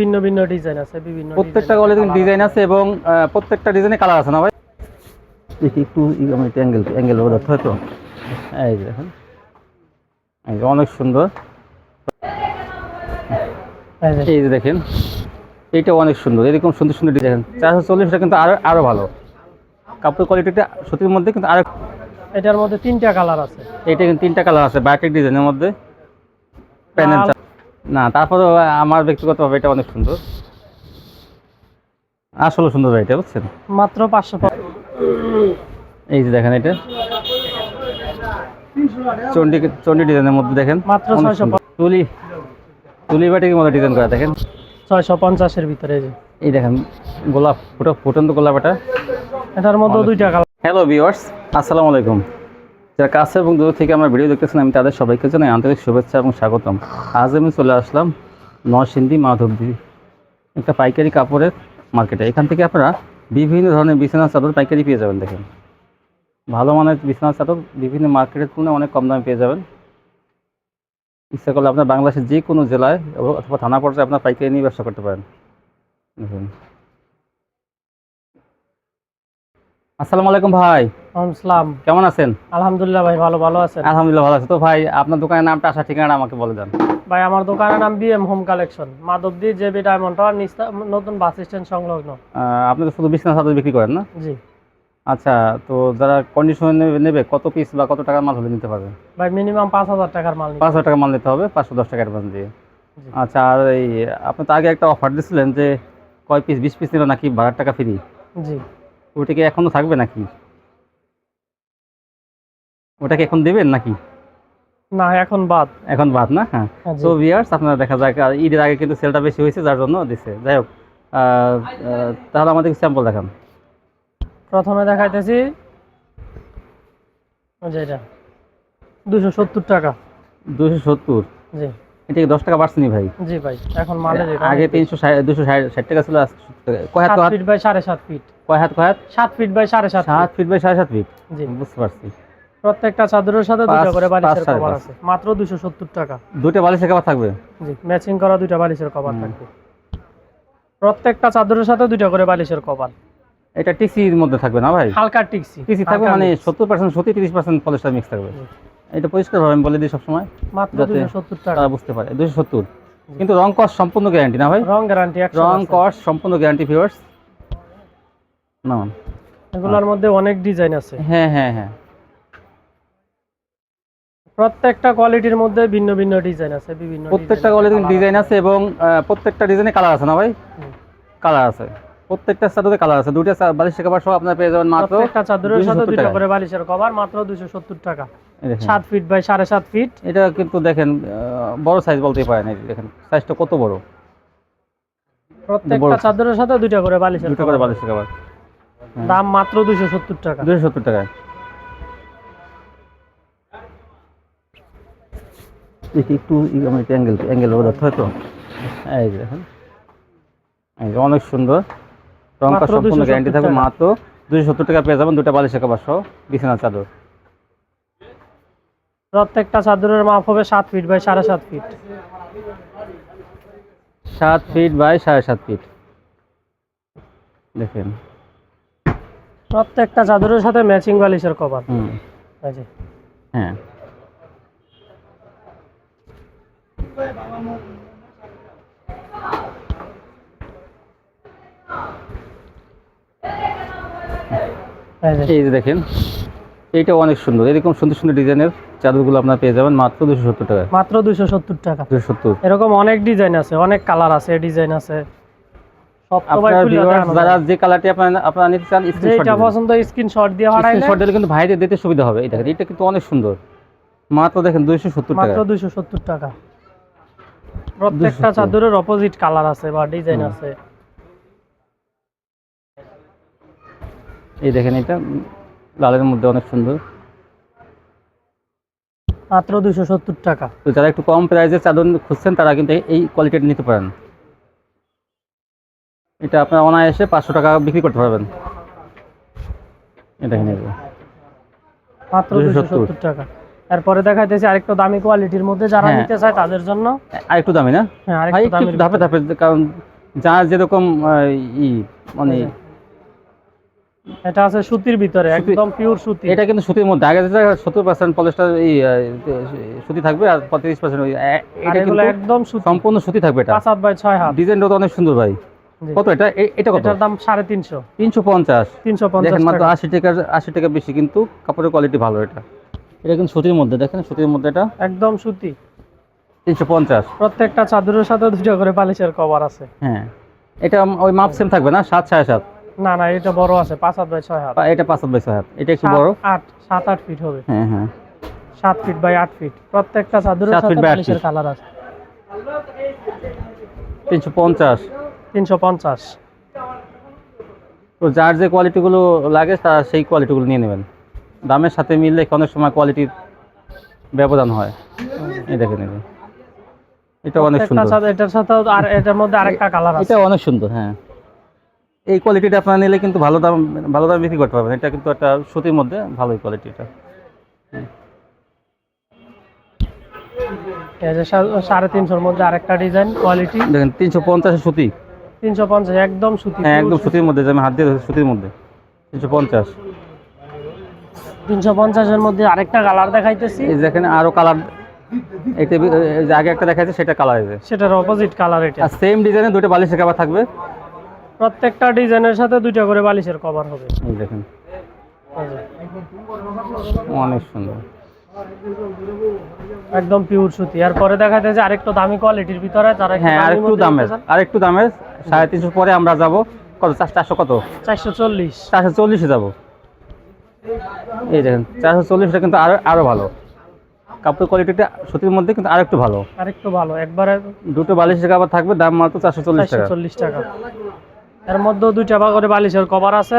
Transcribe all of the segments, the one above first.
ভিন্ন ভিন্ন ডিজাইন আছে বিভিন্ন প্রত্যেকটা কোয়ালিটির ডিজাইন আছে। এবং প্রত্যেকটা ডিজাইনে কালার আছে না ভাই? দেখি একটু অ্যাঙ্গেল অ্যাঙ্গেল ধরতে হয়তো এই যে দেখেন। এই যে অনেক সুন্দর। এই যে, দেখেন এইটা অনেক সুন্দর। এরকম সুন্দর সুন্দর ডিজাইন। চারশো চল্লিশটা কিন্তু আরও আরও ভালো। কাপড় কোয়ালিটিটা সুতির মধ্যে কিন্তু আরও এটার মধ্যে তিনটা কালার আছে। এইটা কিন্তু তিনটা কালার আছে বায়োটিক ডিজাইনের মধ্যে। প্যানেল। না তারপরে আমার ব্যক্তিগতভাবে এটা অনেক সুন্দর। আসলে সুন্দর ভাই এটা বুঝছেন? মাত্র পাঁচশো এই যে দেখেন এটা। চন্ডি চন্ডি ডিজাইনের মধ্যে দেখেন মাত্র 650 তুলি তুলি বাটিকের মধ্যে ডিজাইন করা দেখেন। ছয়শো পঞ্চাশের ভিতরে এই দেখেন গোলাপ ফুটো ফুটন্ত গোলাপ এটা। এটার মধ্যে দুইটা কালার। হ্যালো ভিউয়ার্স আসসালামু আলাইকুম। যারা কাছে এবং দূর থেকে আমার ভিডিও দেখতেছেন, আমি তাদের সবাইকে জানাই আন্তরিক শুভেচ্ছা এবং স্বাগতম। আজ আমি চলে আসলাম নরসিংদী মাধবদী একটা পাইকারি কাপড়ের মার্কেটে। এখান থেকে আপনারা বিভিন্ন ধরনের বিছানা চাদর পাইকারি পেয়ে যাবেন দেখেন। ভালো মানের বিছানা চাদর বিভিন্ন মার্কেটের তুলনায় অনেক কম দামে পেয়ে যাবেন। ইচ্ছা করলে আপনার বাংলাদেশের যে কোনো জেলায় অথবা থানা পর্যায়ে আপনার পাইকারি নিয়ে ব্যবসা করতে পারেন। দেখুন। আসসালামু আলাইকুম ভাই। ইসলাম কেমন আছেন? আলহামদুলিল্লাহ ভাই ভালো ভালো আছেন? আলহামদুলিল্লাহ ভালো আছে। তো ভাই আপনার দোকানের নামটা আসা ঠিকানা আমাকে বলে দেন। ভাই আমার দোকানের নাম BM home collection Madhabdi JB diamond tower নতুন বাস স্ট্যান্ড সংলগ্ন। আপনি তো শুধু বিছনা চাদর বিক্রি করেন না? জি। আচ্ছা তো যারা কন্ডিশন নেবে কত পিস বা কত টাকার মাল হলে নিতে পারবে? ভাই মিনিমাম পাঁচ হাজার টাকার মাল পাঁচ হাজার টাকা মাল নিতে হবে পাঁচশো দশ টাকা অ্যাডভান্স দিয়ে। আচ্ছা আর এই আপনি তো আগে একটা অফার দিয়েছিলেন যে কয় পিস বিশ পিস নিল নাকি বারো টাকা ফ্রি জি। ওটা কি এখনও থাকবে নাকি? ওটা কি এখন দেবেন নাকি? না এখন বাদ। এখন বাদ না? হ্যাঁ। হ্যাঁ। তো ভিয়ার্স আপনারা দেখা যাক ঈদের আগে কিন্তু সেলটা বেশি হয়েছে যার জন্য দিছে। যাই হোক তাহলে আমাদের স্যাম্পল দেখান। প্রথমে দেখাইতেছি। ওই যে এটা। দুশো সত্তর টাকা। দুশো সত্তর? জি। এটা কি দশ টাকা বাড়ছেনি ভাই? জি ভাই এখন রেট আগে তিনশো দুশো ষাট টাকা ছিল 70 কয় হাত ফিট বাই সাড়ে সাত ফিট। কয় হাত কয় হাত? সাত ফিট বাই সাড়ে সাত সাত ফিট। বাই সাড়ে সাত ফিট? জি। বুঝতে পারছি। প্রত্যেকটা চাদরের সাথে দুটো করে বালিশের কভার আছে। মাত্র দুশো সত্তর টাকা। দুটো বালিশের কাবার থাকবে? জি ম্যাচিং করা দুইটা বালিশের কভার থাকবে। প্রত্যেকটা চাদরের সাথে দুইটা করে বালিশের কভার। এটা টিসির মধ্যে থাকবে না ভাই? হালকা টিকসি টিসি থাকবে মানে mix। সত্তর পার্সেন্ট সত্যি তিরিশ পার্সেন্ট পলিস্টার মিক্স থাকবে। এটা পরিষ্কার ভাবে আমি বলে দিই সবসময় মাত্র যাতে- টাকা। তারা বুঝতে পারে। দুশো সত্তর। কিন্তু রং কস্ট সম্পূর্ণ গ্যারান্টি না ভাই? রং গ্যারান্টি রং কস্ট সম্পূর্ণ গ্যারান্টি ভিউয়ার্স না এগুলোর মধ্যে অনেক ডিজাইন আছে। হ্যাঁ হ্যাঁ হ্যাঁ। প্রত্যেকটা কোয়ালিটির মধ্যে ভিন্ন ভিন্ন ডিজাইন আছে বিভিন্ন প্রত্যেকটা কোয়ালিটির ডিজাইন আছে এবং প্রত্যেকটা ডিজাইনে কালার আছে না ভাই? কালার আছে। প্রত্যেকটা চাদরে কালার আছে। দুইটা বালিশের কাবার সহ আপনার পেয়ে যাবেন মাত্র প্রত্যেকটা চাদরের সাথে দুইটা টাকা। করে বালিশের কভার মাত্র দুশো সত্তর টাকা। এই দেখেন। সাত ফিট বাই সাড়ে সাত ফিট এটা কিন্তু দেখেন বড় সাইজ বলতেই পারেন এই দেখেন সাইজটা কত বড়? প্রত্যেকটা চাদরের সাথে দুইটা করে বালিশের দুটো করে। বালিশের কাবার দাম মাত্র দুশো সত্তর টাকা। দুশো সত্তর টাকায়। দেখি একটু ই- আমি অ্যাঙ্গেল অ্যাঙ্গেল ধরতে হয়তো এই দেখেন। অনেক সুন্দর। রংটা সম্পূর্ণ গ্যারান্টি থাকবে মাত্র দুশো সত্তর টাকা পেয়ে যাবেন দুটো বালিশের কাবার সহ বিছানা চাদর। প্রত্যেকটা চাদরের মাপ হবে সাত ফিট বাই সাড়ে সাত ফিট সাত ফিট বাই সাড়ে সাত ফিট দেখেন। প্রত্যেকটা চাদরের সাথে ম্যাচিং বালিশের কভার হ্যাঁ। এই যে। দেখেন এইটা অনেক সুন্দর। এরকম সুন্দর সুন্দর ডিজাইনের চাদরগুলো আপনার পেয়ে যাবেন মাত্র দুশো সত্তর টাকায়। মাত্র দুশো সত্তর টাকা। দুশো সত্তর। এরকম অনেক ডিজাইন আছে অনেক কালার আছে ডিজাইন আছে। সব তো ভাই আপনার খুলে viewers দেখানো যারা যে কালারটি আপনারা আপনারা নিতে চান স্ক্রিনশট পছন্দ স্ক্রিনশট দিয়ে হারাইলে স্ক্রিনশট দিলে কিন্তু ভাইদের দিতে সুবিধা হবে। এটা এটা কিন্তু অনেক সুন্দর। মাত্র দেখেন দুইশো সত্তর টাকা মাত্র দুশো সত্তর টাকা। প্রত্যেকটা চাদরের অপোজিট কালার আছে বা ডিজাইন আছে। এই দেখেন এটা লালের মধ্যে অনেক সুন্দর। মাত্র দুশো সত্তর টাকা। তো যারা একটু কম প্রাইসের চাদর খুঁজছেন তারা কিন্তু এই- কোয়ালিটিটা নিতে পারেন। এটা আপনার অনায়াসে পাঁচশো টাকা বিক্রি করতে পারবেন। এটা এগুলো। মাত্র 270 দুশো সত্তর। টাকা। এরপরে দেখাইতেছি আরেকটু দামি কোয়ালিটির মধ্যে যারা হ্যাঁ। নিতে চায় তাদের জন্য। আর একটু দামি না? হ্যাঁ আরেকটু দামের ধাপে ধাপে কারণ যার যেরকম ই মানে এটা আছে সুতির ভিতরে একদম পিওর সুতি। এটা কিন্তু সুতির মধ্যে আগে যেটা সত্তর পার্সেন্ট পলিস্টার এই সুতি থাকবে আর পঁয়ত্রিশ পার্সেন্ট আর এটা কিন্তু একদম সুতি। সম্পূর্ণ সুতি থাকবে এটা। বাই হাত। ডিজাইনটা তো অনেক সুন্দর ভাই। কত এটা? এটা কত? এটার দাম দেখেন মাত্র টাকা। আশি টাকা আশি টাকা বেশি কিন্তু কাপড়ের কোয়ালিটি ভালো এটা। এটা কিন্তু সুতির মধ্যে দেখেন সুতির মধ্যে এটা। একদম সুতি। তিনশো পঞ্চাশ। প্রত্যেকটা চাদরের সাথে দুটো করে বালিশের কভার আছে। হ্যাঁ। এটা ওই মাপ সেম থাকবে না? সাত সাড়ে সাত। না না এটা বড় আছে পাঁচ হাত বাই ছয় হাত। এটা পাঁচ হাত বাই ছয় হাত। এটা একটু বড়? আট সাত আট ফিট হবে। হ্যাঁ হ্যাঁ। সাত ফিট বাই আট ফিট। প্রত্যেকটা চাদরের সাত feet by আট feet। কালার আছে। তিনশো পঞ্চাশ। তিনশো পঞ্চাশ। তো যার যে কোয়ালিটিগুলো লাগে তার সেই কোয়ালিটিগুলো নিয়ে নেবেন। দামের সাথে মিললে অনেক সময় কোয়ালিটির ব্যবধান হয়। এই দেখেন এই যে। এটা অনেক সুন্দর। এটার সাথে আর এটার মধ্যে আরেকটা কালার আছে। এটা অনেক সুন্দর হ্যাঁ। এই কোয়ালিটিটা আপনারা নিলে কিন্তু ভালো দাম ভালো দাম বিক্রি করতে পারবেন। এটা কিন্তু একটা সুতির মধ্যে ভালোই কোয়ালিটিটা সাড়ে তিনশোর মধ্যে আরেকটা ডিজাইন কোয়ালিটি দেখেন তিনশো পঞ্চাশ সুতি। তিনশো পঞ্চাশ একদম সুতি হ্যাঁ একদম সুতির মধ্যে আমি হাত দিয়ে সুতির মধ্যে। তিনশো পঞ্চাশ। তিনশো পঞ্চাশের মধ্যে আরেকটা কালার দেখাইতেছি। এই দেখেন আরও কালার এটা যে আগে একটা দেখাচ্ছে সেটা কালার সেটার অপোজিট কালার এটা। সেম ডিজাইনে দুটো বালিশের কাবার থাকবে। প্রত্যেকটা ডিজাইনের সাথে দুইটা করে বালিশের কভার হবে। দেখেন। অনেক সুন্দর। একদম পিওর সুতি। আর পরে দেখাইতেছে আরেকটু দামি কোয়ালিটির ভিতরে তারা হ্যাঁ আর একটু দামের আর একটু দামের সাড়ে তিনশো পরে আমরা যাব। কত চার- চারশো কত? চারশো চল্লিশ। চারশো চল্লিশে যাব। এই দেখেন চারশো চল্লিশটা কিন্তু আরও আরও ভালো। কাপড় কোয়ালিটিটা সুতির মধ্যে কিন্তু আরেকটু ভালো। আরেকটু ভালো একবারে দুটো বালিশের কাবার থাকবে দাম মাত্র চারশো চল্লিশ টাকা। চল্লিশ টাকা। এর মধ্যে দুইটা বা করে বালিশের কভার আছে।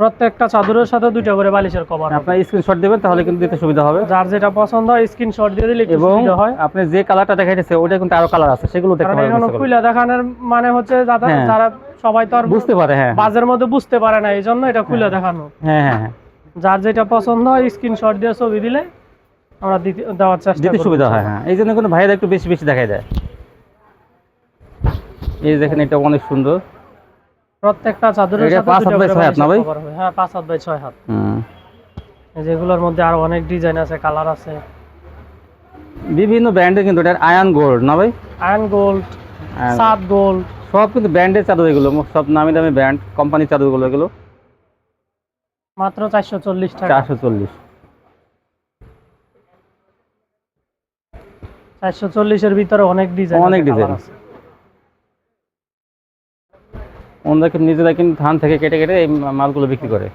প্রত্যেকটা চাদরের সাথে দুইটা করে বালিশের কভার আপনার স্ক্রিনশট দেবেন তাহলে কিন্তু দিতে সুবিধা হবে। যার যেটা পছন্দ হয় স্ক্রিনশট দিয়ে দিলে এবং হয়। আপনি যে কালারটা দেখাইতেছে ওটা কিন্তু আরও কালার আছে সেগুলো দেখতে কারণ পারবেন ইচ্ছা খুলে দেখানোর মানে হচ্ছে যারা হ্যাঁ। যারা সবাই তো আর বুঝতে পারে হ্যাঁ। বাজের মধ্যে বুঝতে পারে না এই জন্য এটা খুলে দেখানো। হ্যাঁ হ্যাঁ হ্যাঁ। যার যেটা পছন্দ হয় স্ক্রিনশট দিয়ে ছবি দিলে আমরা দিতে- দেওয়ার চেষ্টা দিতে। সুবিধা হয় হ্যাঁ। এই জন্য কিন্তু ভাইয়েরা একটু বেশি বেশি দেখাই দেয়। এই দেখেন এটা অনেক সুন্দর। প্রত্যেকটা চাদরের সাথে পাঁচ হাত বাই ছয় হাত না ভাই? হ্যাঁ পাঁচ হাত বাই ছয় হাত। হুম। এই যেগুলোর মধ্যে আরও অনেক ডিজাইন আছে কালার আছে। বিভিন্ন ব্র্যান্ডের কিন্তু এটা আয়ান গোল্ড না ভাই? আয়ন গোল্ড সাত গোল্ড সব কিন্তু ব্র্যান্ডের চাদর এগুলো সব নামি দামি ব্র্যান্ড কোম্পানির চাদরগুলো এগুলো। মাত্র চারশো চল্লিশ টাকা। চারশো চল্লিশ। চারশো চল্লিশের ভিতরে অনেক ডিজাইন অনেক ডিজাইন আছে। ওনারা কিন্তু নিজেরা কিন্তু ধান থেকে কেটে কেটে এই মালগুলো বিক্রি করে।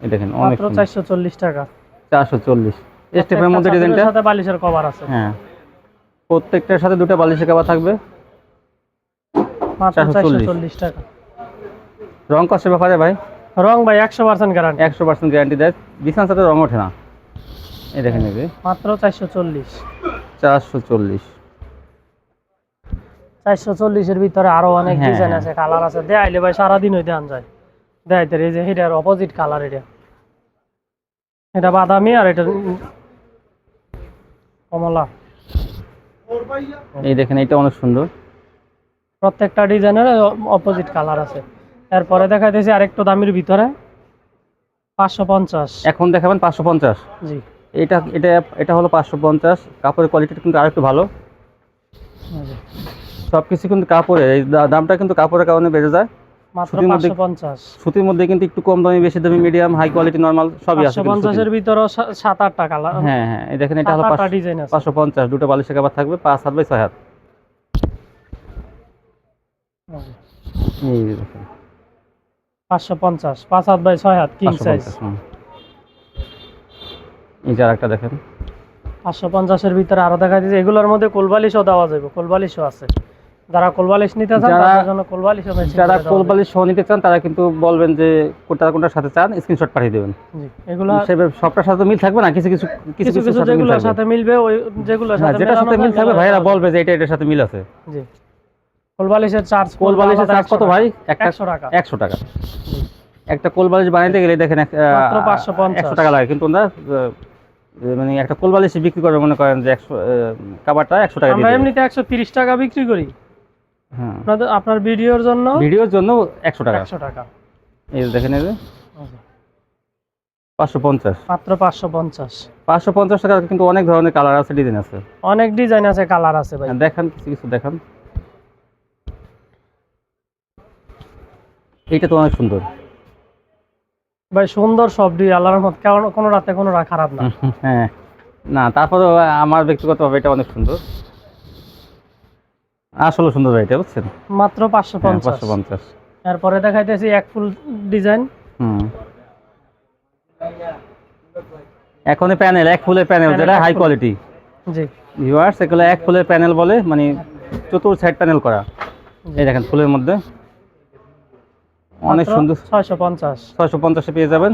এই দেখেন অনেক মাত্র চারশো চল্লিশ টাকা। চারশো চল্লিশ। স্টেপের মধ্যে ডিজাইনটা? সাথে বালিশের কভার আছে। হ্যাঁ। প্রত্যেকটার সাথে দুটো বালিশের কভার থাকবে। মাত্র 440 চারশো চল্লিশ টাকা। রং কষ্টের ব্যাপারে ভাই? রং ভাই একশো পার্সেন্ট গ্যারান্টি একশো পার্সেন্ট গ্যারান্টি দেয়। বিছানা সাথে রং ওঠে না। এই দেখেন এই মাত্র চারশো চল্লিশ। চারশো চল্লিশ। চারশো চল্লিশের ভিতরে আরও অনেক হ্যাঁ, ডিজাইন হ্যাঁ। আছে কালার আছে। দেখাইলে ভাই সারাদিন হইতে আন যায়। দেখাইতে এই যে এটার অপোজিট কালার এটা। এটা বাদামি আর এটা কমলা। এই দেখেন এটা অনেক সুন্দর। প্রত্যেকটা ডিজাইনের অপোজিট কালার আছে। এরপরে দেখা দেখাইতেছি আরেকটু দামির ভিতরে। পাঁচশো পঞ্চাশ। এখন দেখাবেন পাঁচশো পঞ্চাশ। জি। এটা এটা এটা হলো পাঁচশো পঞ্চাশ। কাপড়ের কোয়ালিটিটা কিন্তু আরেকটু ভালো। এই যে, সব কিছু কিন্তু কাপড়ে এই দামটা কিন্তু কাপড়ের কারণে বেড়ে যায়। সুতির মধ্যে- সুতির কিন্তু একটু কম দামি বেশি দামি মিডিয়াম হাই কোয়ালিটি নর্মাল সবই আছে পঞ্চাশের ভিতরে সাত আটটা কালার হ্যাঁ হ্যাঁ দেখেন এটা হলো আটটা পাঁচশো- ডিজাইন আছে। পাঁচশো পঞ্চাশ দুটো বালিশের কাবার থাকবে পাঁচ হাত বাই ছয় হাত। এই দেখেন। বাই হাত কিং সাইজ এই যে আরেকটা দেখেন। পাঁচশো পঞ্চাশের ভিতরে আরও দেখা যাচ্ছে এগুলোর মধ্যে কোলবালিশও দেওয়া যাবে কোলবালিশও আছে। যারা কোলবালিশ নিতে চান তাদের জন্য matching যারা কোলবালিশ সহ নিতে চান তারা কিন্তু বলবেন যে কোনটা কোনটার সাথে চান স্ক্রিনশট পাঠিয়ে দেবেন। জি, এগুলো সবটার সাথে মিল থাকবে না কিছু কিছু কিছু কিছু যেগুলোর সাথে মিলবে ওই যেগুলোর সাথে যেটার সাথে মিল থাকবে ভাইরা বলবে যে এটা এটার সাথে মিল আছে। জি কোলবালিশের চার্জ কোলবালিশের চার্জ কত ভাই? একটা একশো টাকা। একশো টাকা। একটা কোলবালিশ বানাইতে গেলে দেখেন এক- আহ, মাত্র 550 একশো টাকা লাগে। কিন্তু আহ, মানে একটা কোলবালিশ বিক্রি করে মনে করেন যে একশো কাবারটা একশো টাকা আমরা এমনিতে একশো তিরিশ টাকা বিক্রি করি। আপনাদের আপনার ভিডিওর জন্য ভিডিওর জন্য একশো টাকা। একশো টাকা। এই যে দেখেন এই পাঁচশো পঞ্চাশ। মাত্র পাঁচশো পঞ্চাশ। পাঁচশো পঞ্চাশ টাকা কিন্তু অনেক ধরনের কালার আছে ডিজাইন আছে। অনেক ডিজাইন আছে কালার আছে ভাই। হ্যাঁ, দেখান কিছু কিছু দেখান। এইটা তো অনেক সুন্দর। ভাই সুন্দর সব দিয়ে আল্লাহর মত কেমন কোনো রাতে কোনো খারাপ না। হ্যাঁ। না তারপরে আমার ব্যক্তিগতভাবে এটা অনেক সুন্দর। আসলে সুন্দর ভাই এটা বুঝছেন? মাত্র পাঁচশো হ্যাঁ, পাঁচশো পঞ্চাশ। এরপরে দেখাইতেছি এক ফুল ডিজাইন। হুম। এখন প্যানেল এক ফুলের প্যানেল যেটা হাই কোয়ালিটি জি। ভিউয়ার্স এগুলো এক ফুলের প্যানেল বলে মানে চতুর সাইড প্যানেল করা। এই দেখেন ফুলের মধ্যে। অনেক সুন্দর। ছয়শো পঞ্চাশ। ছয়শো পঞ্চাশে পেয়ে যাবেন।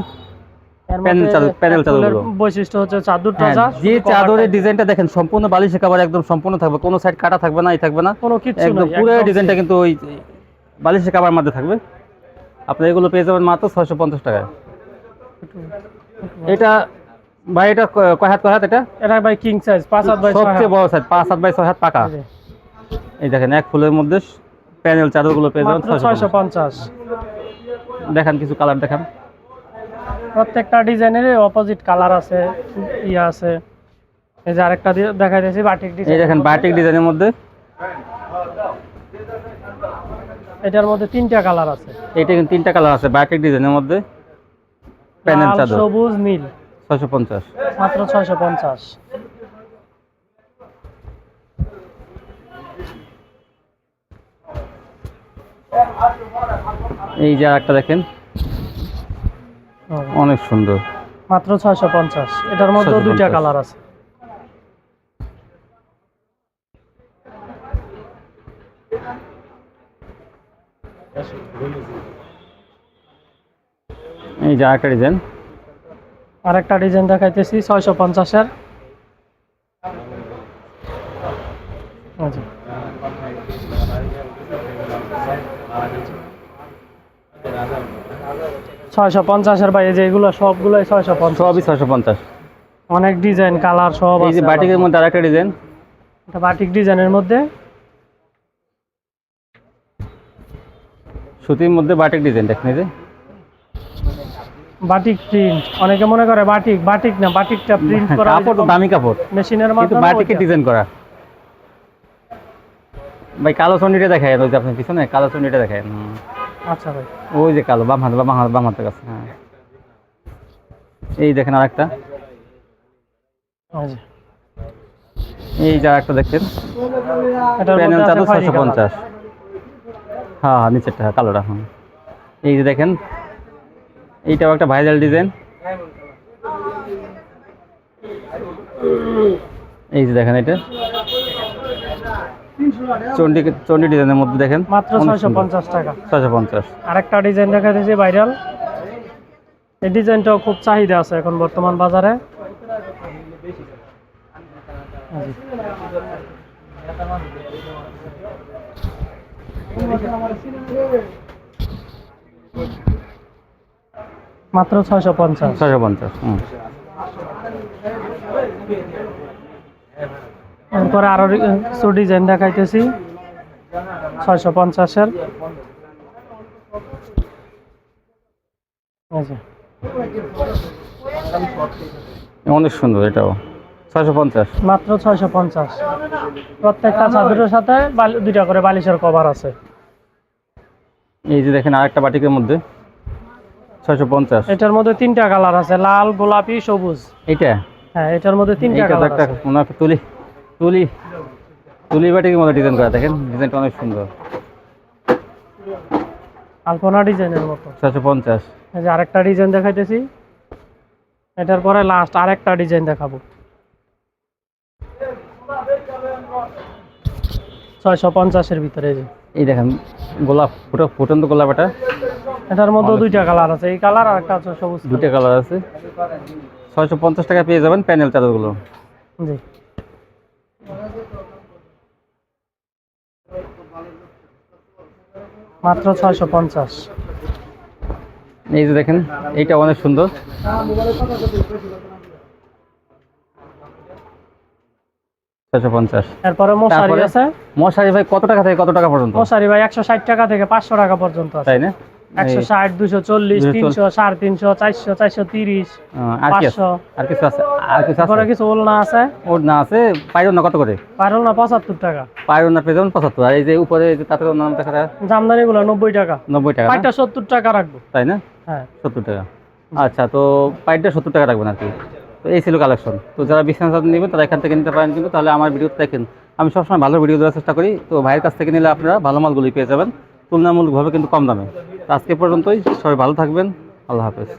এর চাদর- panel চাদরগুলো। বৈশিষ্ট্য হচ্ছে চাদরটা হ্যাঁ, যা যে চাদরের ডিজাইনটা দেখেন সম্পূর্ণ বালিশে কাবার একদম সম্পূর্ণ থাকবে কোনো সাইড কাটা থাকবে না এই থাকবে না। কোনো কিচ্ছু একদম পুরো ডিজাইনটা কিন্তু ওই বালিশে কাবার মধ্যে থাকবে। আপনি এগুলো পেয়ে যাবেন মাত্র ছয়শো পঞ্চাশ টাকায়। এটা ভাই এটা কয় হাত কয় হাত এটা? এটা ভাই কিং সাইজ পাঁচ হাত বাই সবচেয়ে বড় সাইজ পাঁচ হাত বাই ছয় হাত পাকা। এই দেখেন এক ফুলের মধ্যে প্যানেল চাদরগুলো পেয়ে যাবেন ছয়শো পঞ্চাশ। দেখান কিছু কালার দেখান। প্রত্যেকটা ডিজাইনের অপোজিট কালার আছে ইয়ে আছে। এই যে আরেকটা দেখাইতেছি বাটিক ডিজাইন এই দেখেন বাটিক ডিজাইনের মধ্যে। এটার মধ্যে তিনটা কালার আছে। এইটা কিন্তু তিনটা কালার আছে বাটিক ডিজাইনের মধ্যে। প্যানেল চাদর। সবুজ নীল। ছয়শো পঞ্চাশ। মাত্র ছয়শো পঞ্চাশ। এই যে একটা দেখেন। অনেক সুন্দর। মাত্র ছয়শো পঞ্চাশ। এটার মধ্যে দুইটা কালার আছে। এই যে একটা ডিজাইন। আরেকটা ডিজাইন দেখাইতেছি ছয়শো পঞ্চাশের। ছয়শো পঞ্চাশের বাইরে যে এগুলো সবগুলোই ছয়শো পঞ্চাশ। সবই ছয়শো পঞ্চাশ। অনেক ডিজাইন কালার সব এই যে বাটিকের মধ্যে আরেকটা ডিজাইন। এটা বাটিক ডিজাইনের মধ্যে। সুতির মধ্যে বাটিক ডিজাইন দেখেন এই যে। বাটিক প্রিন্ট অনেকে মনে করে বাটিক বাটিক না বাটিকটা প্রিন্ট করা কাপড় তো দামি কাপড়। মেশিনের মাধ্যমে বাটিকের ডিজাইন করা। ভাই কালো চন্ডিটা দেখায় ওই যে আপনার পিছনে কালো চন্ডিটা দেখায়। আচ্ছা ভাই। ওই যে কালো বাম হাত বাম হাত বাম হাতের কাছে হ্যাঁ। এই দেখেন আরেকটা। এই যে। এই যে আরেকটা দেখেন। প্যানেল চাদর ছশো পঞ্চাশ। হ্যাঁ হ্যাঁ নিচেরটা হ্যাঁ, কালোটা হুম এই যে দেখেন এইটাও একটা ভাইরাল ডিজাইন। এই যে দেখেন এটা। চন্ডি চন্ডি ডিজাইনের মধ্যে দেখেন। মাত্র ছয়শো পঞ্চাশ টাকা। ছয়শো পঞ্চাশ। আরেকটা ডিজাইন দেখা দিয়েছি ভাইরাল এই ডিজাইনটাও খুব চাহিদা আছে এখন বর্তমান বাজারে। মাত্র ছয়শো পঞ্চাশ। ছয়শো পঞ্চাশ এরপরে আরও কিছু ডিজাইন দেখাইতেছি। ছয়শো পঞ্চাশের। অনেক সুন্দর এটাও। ছয়শো পঞ্চাশ। মাত্র ছয়শো পঞ্চাশ। প্রত্যেকটা চাদরের সাথে দুইটা করে বালিশের কভার আছে। এই যে দেখেন আরেকটা বাটিকের মধ্যে। ছয়শো পঞ্চাশ। এটার মধ্যে তিনটা কালার আছে লাল গোলাপি সবুজ। এটা হ্যাঁ এটার মধ্যে তিনটা কালার আছে। তুলি। তুলি তুলি বাটিকের মধ্যে ডিজাইন করা দেখেন? ডিজাইনটা অনেক সুন্দর। আলপনা ডিজাইনের মতো। ছয়শো পঞ্চাশ। এই যে আরেকটা ডিজাইন দেখাইতেছি। এটার পরে লাস্ট আরেকটা ডিজাইন দেখাবো। ছয়শো পঞ্চাশের ভিতরে এই যে। এই দেখেন গোলাপ ফুটো ফুটন্ত গোলাপ এটা। এটার মধ্যে দুইটা কালার আছে। এই কালার আর একটা হচ্ছে সবুজ দুইটা কালার আছে। ছয়শো পঞ্চাশ টাকা পেয়ে যাবেন প্যানেল চাদরগুলো। জি। মাত্র ছয়শো পঞ্চাশ। এই যে দেখেন এইটা অনেক সুন্দর। ছয়শো পঞ্চাশ। এরপরে মশারি আছে। মশারি ভাই কত টাকা থেকে কত টাকা পর্যন্ত? মশারি ভাই একশো ষাট টাকা থেকে পাঁচশো টাকা পর্যন্ত তাই না? একশো ষাট দুশো চল্লিশ তিনশো সাড়ে তিনশো চারশো চারশো তিরিশ আহ, আর কি আছে? পাঁচশো। আর কিছু আছে? আর কিছু আছে? কিছু ওলনা আছে? ওর আছে। পাইরন কত করে? পারল পঁচাত্তর টাকা। পাইরন পেজন পঁচাত্তর। আর এই যে উপরে তাতে নাম দেখা জামদানি গুলো নব্বই টাকা। নব্বই টাকা পাইটা সত্তর টাকা রাখব। তাই না? হ্যাঁ। সত্তর টাকা। আচ্ছা তো পাইপটা সত্তর টাকা রাখবেন আর কি। তো এই ছিল কালেকশন তো যারা বিছানা চাদর নেবেন তারা এখান থেকে নিতে পারেন কিন্তু তাহলে আমার দেখেন। আমি সবসময় ভালো ভিডিও দেওয়ার চেষ্টা করি। তো ভাইয়ের কাছ থেকে নিলে আপনারা ভালো মালগুলি পেয়ে যাবেন। তুলনামূলকভাবে কিন্তু কম দামে। আজকে পর্যন্তই সবাই ভালো থাকবেন আল্লাহ হাফেজ।